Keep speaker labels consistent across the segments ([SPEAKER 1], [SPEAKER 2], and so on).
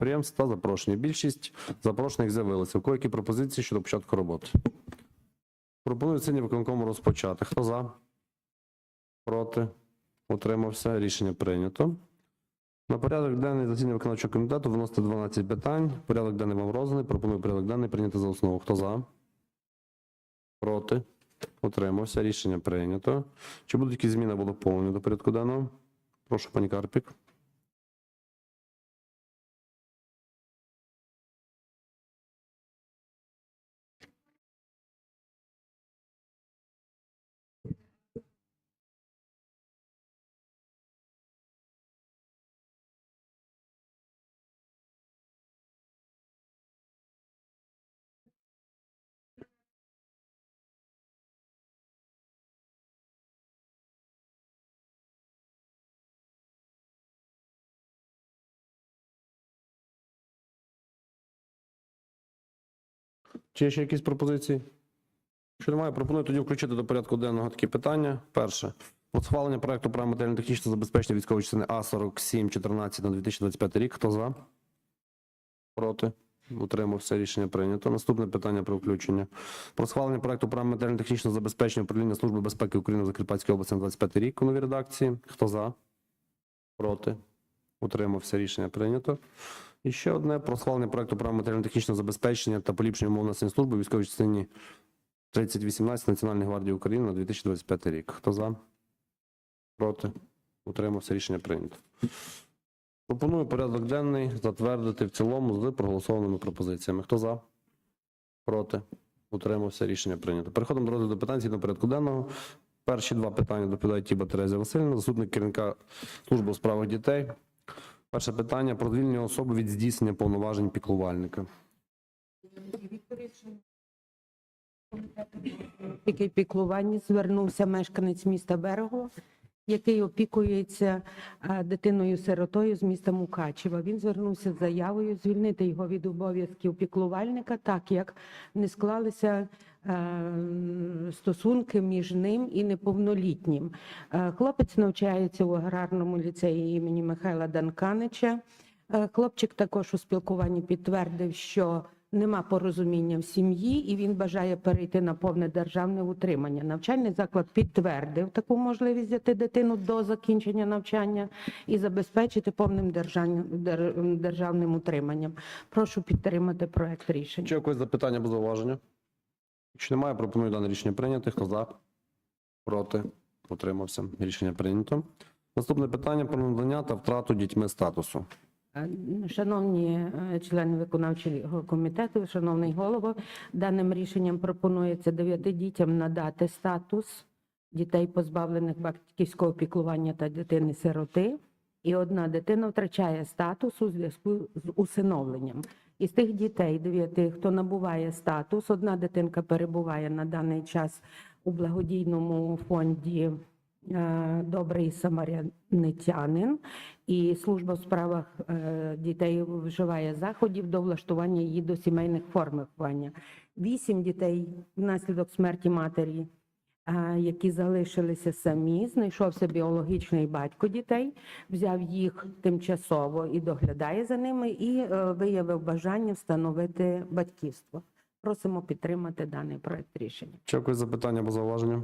[SPEAKER 1] підприємств та запрошені. Більшість запрошених з'явилися. У кого які пропозиції щодо початку роботи? Пропоную сьогодні виконкому розпочати. Хто за? Проти? Утримався. Рішення прийнято. На порядок денний засідання виконавчого комітету виносити 12 питань. Порядок денний вам розданий. Пропоную порядок денний прийняти за основу. Хто за? Проти? Утримався. Рішення прийнято. Чи будуть якісь зміни або доповнення до порядку денного? Прошу, пані Карпік. Чи є ще якісь пропозиції? Якщо немає, пропоную тоді включити до порядку денного такі питання. Перше. Про схвалення проекту про матеріально-технічне забезпечення військової частини А4714 на 2025 рік. Хто за? Проти? Утримався. Рішення прийнято. Наступне питання про включення. Про схвалення проекту про матеріально-технічне забезпечення управління Служби безпеки України в Закарпатській області на 25 рік у новій редакції. Хто за? Проти? Утримався. Рішення прийнято. І ще одне про схвалення проекту про матеріально-технічне забезпечення та поліпшення умов національної служби у військовій частині 3018 Національної гвардії України на 2025 рік. Хто за? Проти? Утримався. Рішення прийнято. Пропоную порядок денний затвердити в цілому з проголосованими пропозиціями. Хто за? Проти? Утримався. Рішення прийнято. Переходимо до розгляду питань згідно порядку денного. Перші два питання доповідає Тіба Терезія Васильівна, заступник керівника служби у справах дітей. Перше питання про звільнення особи від здійснення повноважень піклувальника.
[SPEAKER 2] Який піклуванні звернувся мешканець міста Берегово, який опікується дитиною-сиротою з міста Мукачева. Він звернувся з заявою звільнити його від обов'язків піклувальника, так як не склалися е, стосунки між ним і неповнолітнім. Е, Хлопець навчається у аграрному ліцеї імені Михайла Данканича. Е, Хлопчик також у спілкуванні підтвердив, що нема порозуміння в сім'ї, і він бажає перейти на повне державне утримання. Навчальний заклад підтвердив таку можливість взяти дитину до закінчення навчання і забезпечити повним державним, утриманням. Прошу підтримати проект рішення.
[SPEAKER 1] Чи якось запитання або зауваження? Якщо немає, пропоную дане рішення прийняти. Хто за? Проти? Утримався. Рішення прийнято. Наступне питання про надання та втрату дітьми статусу.
[SPEAKER 2] Шановні е, члени виконавчого комітету, шановний голово, даним рішенням пропонується дев'яти дітям надати статус дітей, позбавлених батьківського піклування та дитини-сироти. І одна дитина втрачає статус у зв'язку з усиновленням. Із тих дітей дев'яти, хто набуває статус, одна дитинка перебуває на даний час у благодійному фонді е, Добрий самарянитянин, і служба в справах е, дітей вживає заходів до влаштування її до сімейних форм виховання. Вісім дітей внаслідок смерті матері, е, які залишилися самі, знайшовся біологічний батько дітей, взяв їх тимчасово і доглядає за ними, і е, виявив бажання встановити батьківство. Просимо підтримати даний проект рішення.
[SPEAKER 1] Чи якось запитання або зауваження?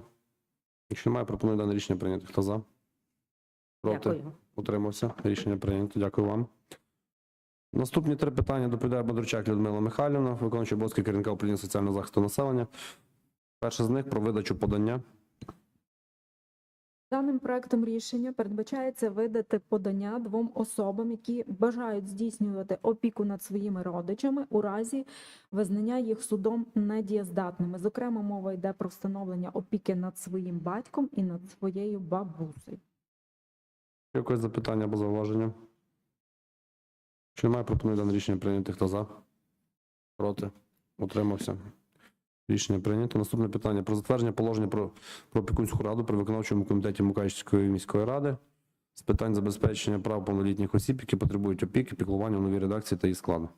[SPEAKER 1] Якщо немає, пропоную дане рішення прийняти. Хто за? Проти?
[SPEAKER 2] Дякую.
[SPEAKER 1] Утримався. Рішення прийнято. Дякую вам. Наступні три питання доповідає Бондарчак Людмила Михайлівна, виконуючий обов'язки керівника управління соціального захисту населення. Перше з них про видачу подання.
[SPEAKER 3] Даним проектом рішення передбачається видати подання двом особам, які бажають здійснювати опіку над своїми родичами у разі визнання їх судом недієздатними. Зокрема, мова йде про встановлення опіки над своїм батьком і над своєю бабусею.
[SPEAKER 1] Якось запитання або зауваження? Чи немає, пропоную дане рішення прийняти. Хто за? Проти? Утримався. Рішення прийнято. Наступне питання про затвердження положення про, про опікунську раду при виконавчому комітеті Мукачівської міської ради з питань забезпечення прав повнолітніх осіб, які потребують опіки, піклування у новій редакції та її складу.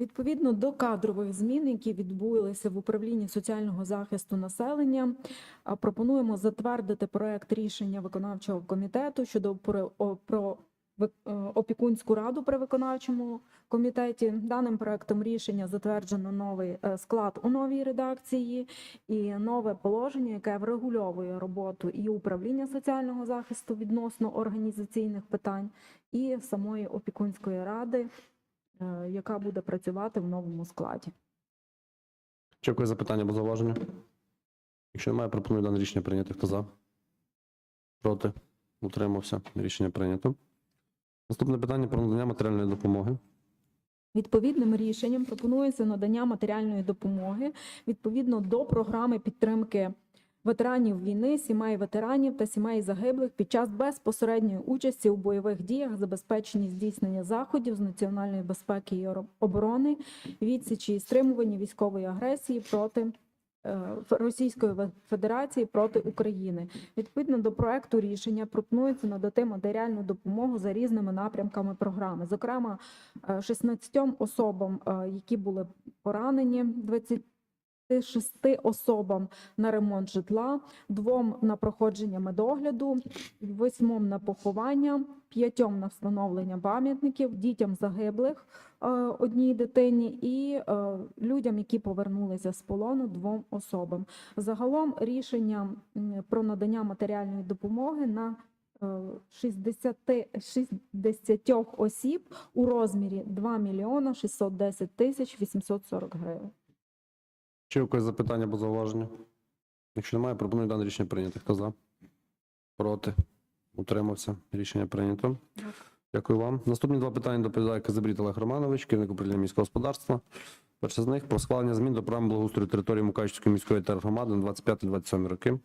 [SPEAKER 3] Відповідно до кадрових змін, які відбулися в управлінні соціального захисту населення, пропонуємо затвердити проект рішення виконавчого комітету щодо про, е, опікунську раду при виконавчому комітеті. Даним проектом рішення затверджено новий е, склад у новій редакції і нове положення, яке врегульовує роботу і управління соціального захисту відносно організаційних питань, і самої опікунської ради, яка буде працювати в новому складі.
[SPEAKER 1] Чи якось запитання або зауваження? Якщо немає, пропоную дане рішення прийняти. Хто за? Проти? Утримався. Рішення прийнято. Наступне питання про надання матеріальної допомоги.
[SPEAKER 3] Відповідним рішенням пропонується надання матеріальної допомоги відповідно до програми підтримки ветеранів війни, сімей ветеранів та сімей загиблих під час безпосередньої участі у бойових діях, забезпеченні здійснення заходів з національної безпеки і оро- оборони, відсічі і стримування військової агресії проти е, Російської Федерації проти України. Відповідно до проекту рішення пропонується надати матеріальну допомогу за різними напрямками програми. Зокрема, е, 16 особам, е, які були поранені, 26 особам на ремонт житла, двом на проходження медогляду, восьмом на поховання, п'ятьом на встановлення пам'ятників, дітям загиблих е, одній дитині і е, людям, які повернулися з полону, двом особам. Загалом рішення про надання матеріальної допомоги на е, 60, 60 осіб у розмірі 2 мільйона 610 тисяч 840 гривень.
[SPEAKER 1] Чи якось запитання або зауваження? Якщо немає, пропоную дане рішення прийняти. Хто за? Проти? Утримався. Рішення прийнято. Дякую вам. Наступні два питання доповідає Казабріт Олег Романович, керівник управління міського господарства. Перше з них про схвалення змін до програми благоустрою території Мукачівської міської тергромади на 25-27 роки.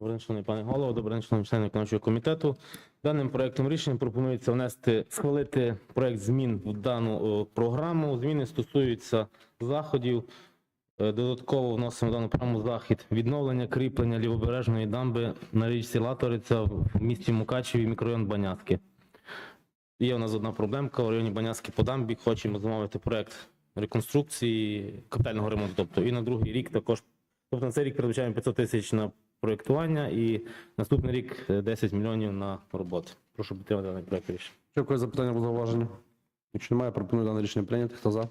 [SPEAKER 4] Добрий день, шановний пане голово, добрий день, члени виконавчого комітету. Даним проектом рішення пропонується внести, схвалити проект змін в дану о, програму. Зміни стосуються заходів. Е, Додатково вносимо дану програму захід відновлення кріплення лівобережної дамби на річці Латориця в місті Мукачеві, мікрорайон Банятки. Є у нас одна проблемка в районі Банятки по дамбі. Хочемо замовити проект реконструкції капітального ремонту. Тобто і на другий рік також. Тобто на цей рік передбачаємо 500 тисяч на проєктування і наступний рік е, 10 мільйонів на роботи. Прошу підтримати даний проект рішення.
[SPEAKER 1] Чи якось запитання або зауваження? Якщо немає, пропоную дане рішення прийняти. Хто за?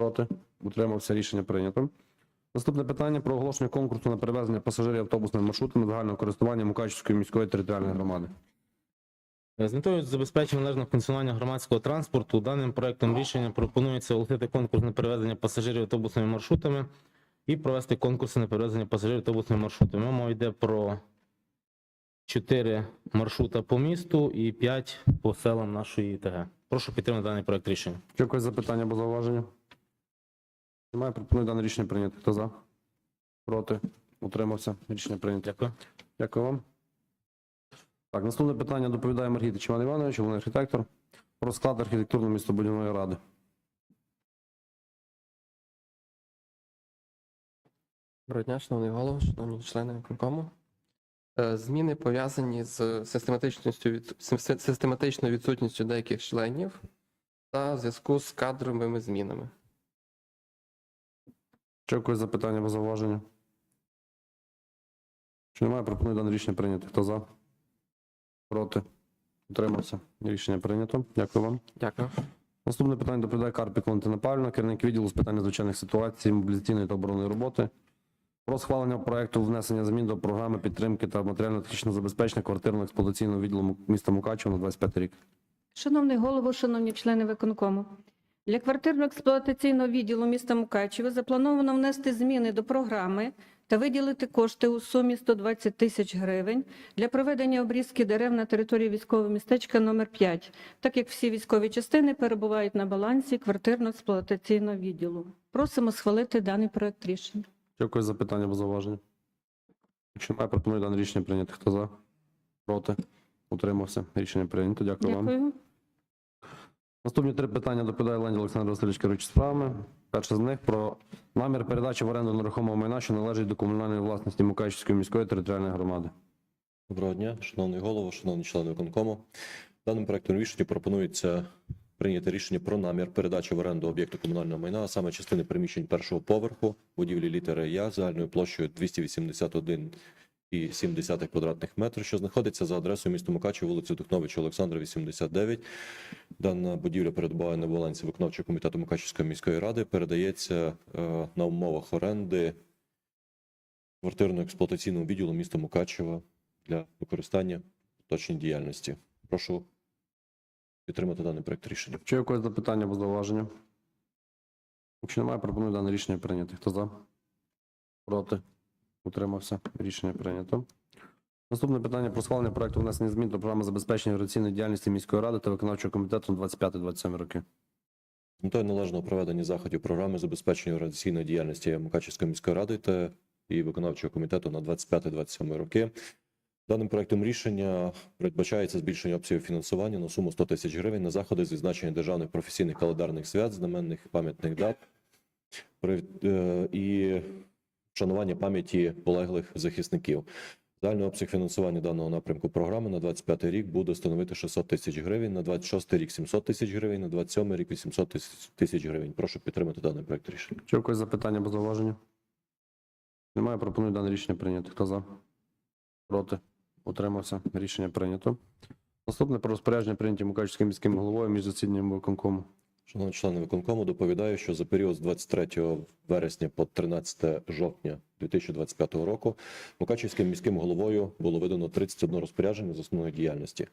[SPEAKER 1] Проти? Утримався. Рішення прийнято. Наступне питання про оголошення конкурсу на перевезення пасажирів автобусними маршрутами загального користування Мукачівської міської територіальної громади.
[SPEAKER 4] Е, З метою забезпечення належного функціонування громадського транспорту даним проектом рішення пропонується оголосити конкурс на перевезення пасажирів автобусними маршрутами і провести конкурси на перевезення пасажирів автобусними маршрутами. Мова йде про 4 маршрута по місту і 5 по селам нашої ТГ. Прошу підтримати даний проект рішення.
[SPEAKER 1] Якось запитання або зауваження? Немає, пропоную дане рішення прийняти. Хто за? Проти? Утримався. Рішення прийнято.
[SPEAKER 4] Дякую.
[SPEAKER 1] Дякую вам. Так, наступне питання доповідає Маргітич Іван Іванович, головний архітектор, про склад архітектурно-містобудівної ради.
[SPEAKER 5] Доброго дня, шановний голово, шановні члени виконкому. Е, Зміни пов'язані з систематичністю від систематичною відсутністю деяких членів та в зв'язку з кадровими змінами.
[SPEAKER 1] Чи якось запитання або зауваження? Чи немає, пропоную дане рішення прийняти. Хто за? Проти? Утримався. Рішення прийнято. Дякую вам.
[SPEAKER 5] Дякую.
[SPEAKER 1] Наступне питання доповідає Карпік Валентина Павлівна, керівник відділу з питань надзвичайних ситуацій, мобілізаційної та оборонної роботи. Про схвалення проекту внесення змін до програми підтримки та матеріально-технічного забезпечення квартирно-експлуатаційного відділу міста Мукачева на 25 рік.
[SPEAKER 6] Шановний голово, шановні члени виконкому, для квартирно-експлуатаційного відділу міста Мукачево заплановано внести зміни до програми та виділити кошти у сумі 120 тисяч гривень для проведення обрізки дерев на території військового містечка номер 5 так як всі військові частини перебувають на балансі квартирно-експлуатаційного відділу. Просимо схвалити даний проект рішення.
[SPEAKER 1] Чи якось запитання або зауваження? Якщо немає, пропоную дане рішення прийняти. Хто за? Проти? Утримався. Рішення прийнято. Дякую, вам. Наступні три питання доповідає Лені Олександр Васильович керуючий справами. Перше з них про намір передачі в оренду нерухомого майна, що належить до комунальної власності Мукачівської міської територіальної громади.
[SPEAKER 7] Доброго дня, шановний голово, шановні члени виконкому. Даним проектом рішення пропонується прийняти рішення про намір передачі в оренду об'єкту комунального майна, а саме частини приміщень першого поверху, будівлі літери Я загальною площею 281 2,7 квадратних метрів, що знаходиться за адресою міста Мукачево, вулиця Духновича Олександра, 89. Дана будівля передбає на балансі виконавчого комітету Мукачевської міської ради, передається е, на умовах оренди квартирно-експлуатаційному відділу міста Мукачева для використання точній діяльності. Прошу підтримати даний проект рішення.
[SPEAKER 1] Чи якось запитання або зауваження? Якщо немає, пропоную дане рішення прийняти. Хто за? Проти? Утримався. Рішення прийнято. Наступне питання про схвалення проекту внесення змін до програми забезпечення операційної діяльності міської ради та виконавчого комітету на 25-27 роки.
[SPEAKER 7] З метою належного проведення заходів програми забезпечення організаційної діяльності Мукачівської міської ради та і виконавчого комітету на 25-27 роки. Даним проектом рішення передбачається збільшення обсягів фінансування на суму 100 тисяч гривень на заходи з відзначення державних професійних календарних свят, знаменних пам'ятних дат е, і вшанування пам'яті полеглих захисників. Загальний обсяг фінансування даного напрямку програми на 25 рік буде становити 600 тисяч гривень, на 26 рік 700 тисяч гривень, на 27 рік 800 тисяч- гривень. Прошу підтримати даний проект рішення.
[SPEAKER 1] Чи якось запитання або зауваження? Немає, пропоную дане рішення прийняти. Хто за? Проти? Утримався. Рішення прийнято. Наступне про розпорядження прийняті Мукачівським міським головою між засіданням виконкому.
[SPEAKER 7] Шановні члени виконкому, доповідаю, що за період з 23 вересня по 13 жовтня 2025 року Мукачівським міським головою було видано 31 розпорядження з основної діяльності.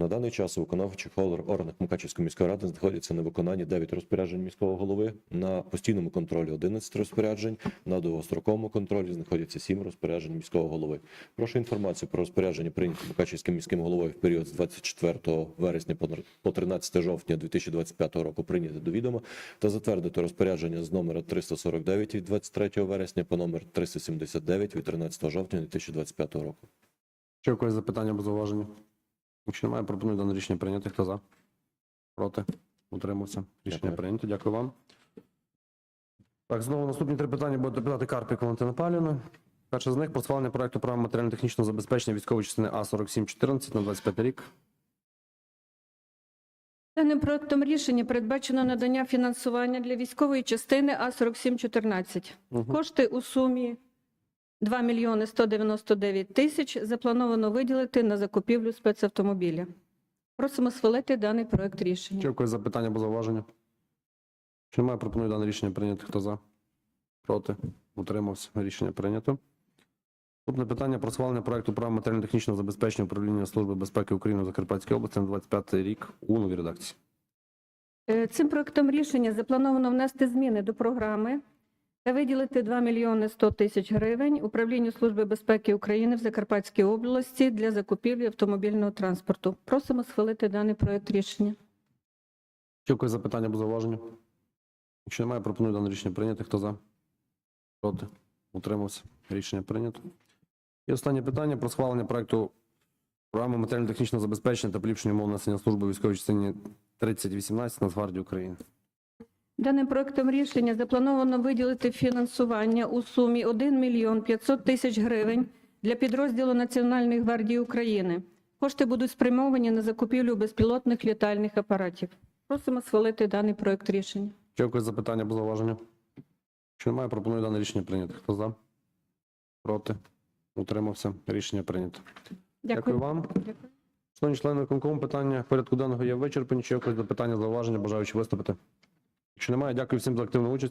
[SPEAKER 7] На даний час у виконавчих органах Мукачівської міської ради знаходяться на виконанні 9 розпоряджень міського голови, на постійному контролі 11 розпоряджень, на довгостроковому контролі знаходяться 7 розпоряджень міського голови. Прошу інформацію про розпорядження прийняті Мукачівським міським головою в період з 24 вересня по нер- по 13 жовтня 2025 року прийняти до відома та затвердити розпорядження з номера 349 від 23 вересня по номер 379 від 13 жовтня 2025 року.
[SPEAKER 1] Є якось запитання або зауваження? Якщо немає, пропоную дане рішення прийняти. Хто за? Проти? Утримався. Рішення
[SPEAKER 7] Дякую.
[SPEAKER 1] прийнято. Дякую вам. Так, знову наступні три питання буде доповідати Карпік Валентина Павлівна. Перше з них про схвалення проекту програми матеріально-технічного забезпечення військової частини А4714 на 25 рік.
[SPEAKER 6] Даним проектом рішення передбачено надання фінансування для військової частини А4714.
[SPEAKER 1] Угу.
[SPEAKER 6] Кошти у сумі 2 мільйони 199 тисяч заплановано виділити на закупівлю спецавтомобіля. Просимо схвалити даний проект рішення.
[SPEAKER 1] Чи якось запитання або зауваження? Якщо немає, пропоную дане рішення прийняти. Хто за? Проти? Утримався. Рішення прийнято. Наступне питання про схвалення проекту програми матеріально-технічного забезпечення управління Служби безпеки України в Закарпатській області на 25 рік у новій редакції.
[SPEAKER 6] Е, Цим проектом рішення заплановано внести зміни до програми та виділити 2 мільйони 100 тисяч гривень Управлінню Служби безпеки України в Закарпатській області для закупівлі автомобільного транспорту. Просимо схвалити даний проект рішення.
[SPEAKER 1] Чи якось запитання або зауваження? Якщо немає, пропоную дане рішення прийняти. Хто за? Проти? Утримався. Рішення прийнято. І останнє питання про схвалення проекту програми матеріально-технічного забезпечення та поліпшення умов несення служби у військовій частині 3018 Нацгвардії України.
[SPEAKER 6] Даним проектом рішення заплановано виділити фінансування у сумі 1 мільйон 500 тисяч гривень для підрозділу Національної гвардії України. Кошти будуть спрямовані на закупівлю безпілотних літальних апаратів. Просимо схвалити даний проект рішення.
[SPEAKER 1] Чи якось запитання або зауваження? Якщо немає, пропоную дане рішення прийняти. Хто за? Проти? Утримався. Рішення прийнято. Дякую вам.
[SPEAKER 6] Дякую.
[SPEAKER 1] Шановні члени виконкому, питання порядку денного є вичерпані. Чи якось запитання, зауваження, бажаючи виступити? Якщо немає, дякую всім за активну участь.